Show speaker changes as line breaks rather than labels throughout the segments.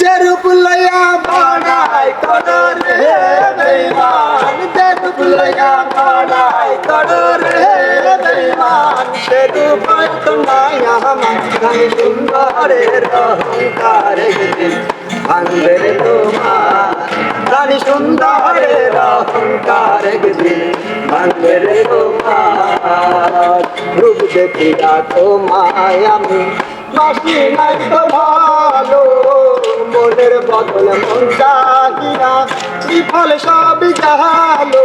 যে রূপ লইয়া বাড়াই করো রে বেঈমান যে রূপ লইয়া বাড়াই করো রে বেঈমান সে রূপ হয়তো আমার সুন্দরের অহংকার। ভাঙবে তোমার রানী সুন্দরের অহংকার। ভাঙবে রে তোমার রূপ দেখিয়া তোমায় আমি মাসি নাই তো ভালো। মনের বদল মন চাহিয়া বিফল সব জালো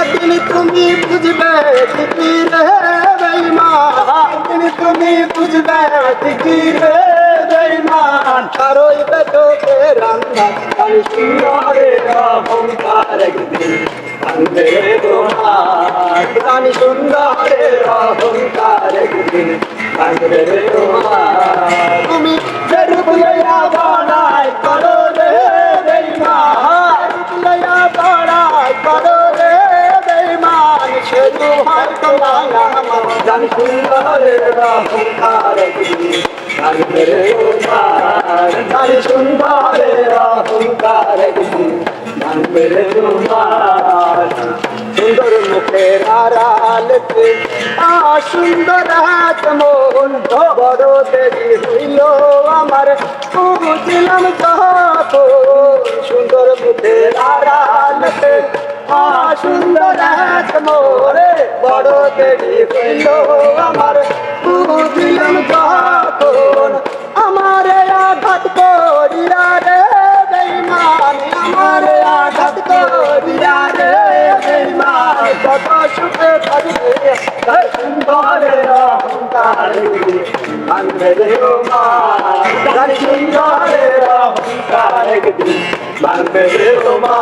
একদিন তুমি বুঝবে ঠিকই রে একদিন তুমি বুঝবে ঠিকই রে বেইমান। কারোই বেটোকে রান্না আমি সুন্দরের অহংকার একদিন ভাঙবে রে অহংকার একদিন রে তোমার। সুন্দর মুখের আড়ালেতে, আ, সুন্দর হাত মন দেরি হইল আমার। বুঝলাম তখন সুন্দর মুখের আড়ালেতে, আ, সুন্দর হাত মোরে বড় দেরি হইল আমার। বুঝলাম তখন আমারে আঘাত করিয়া রে বেইমান আমারে আঘাত করিয়া রে বেইমান কত সুখে থাকবে তাই সুন্দরের অহংকার। রে ও মা তাই সুন্দরের অহংকার ভাঙবে ও মা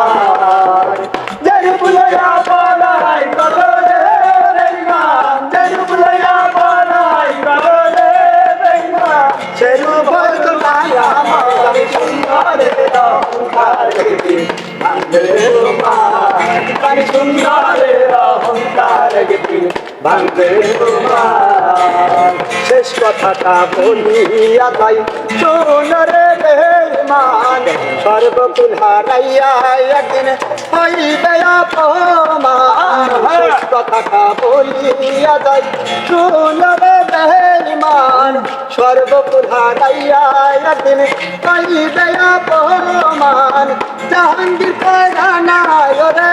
ভাঙবে রে ও মা তাই সুন্দরের অহংকার ভাঙবে তোমার শেষ কথাটা বলিয়া তাই সোনরে বেমান সর্বকুল হারাইয়া একদিন হইবে অপমান। শেষ কথাটা বলিয়া তাই সোনরে বেমান সর্বকুল হারাইয়া একদিন হইবে অপমান। জাহাঙ্গীর রানা রে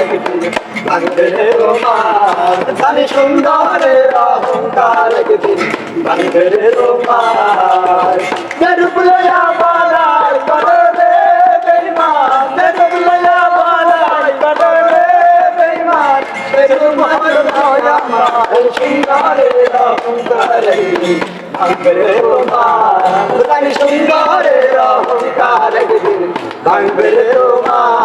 ভাঙবে রে রোমান তার সুন্দরের অহংকার একদিন। ভাঙবে রে রোমান যেরূপ লয়া বালাই করো রে বেইমান। যেরূপ লয়া বালাই করো রে বেইমান যেরূপ লয়া আমার সুন্দরের অহংকার একদিন। ভাঙবে রে রোমান তার সুন্দরের অহংকার একদিন। ভাঙবে রে রোমান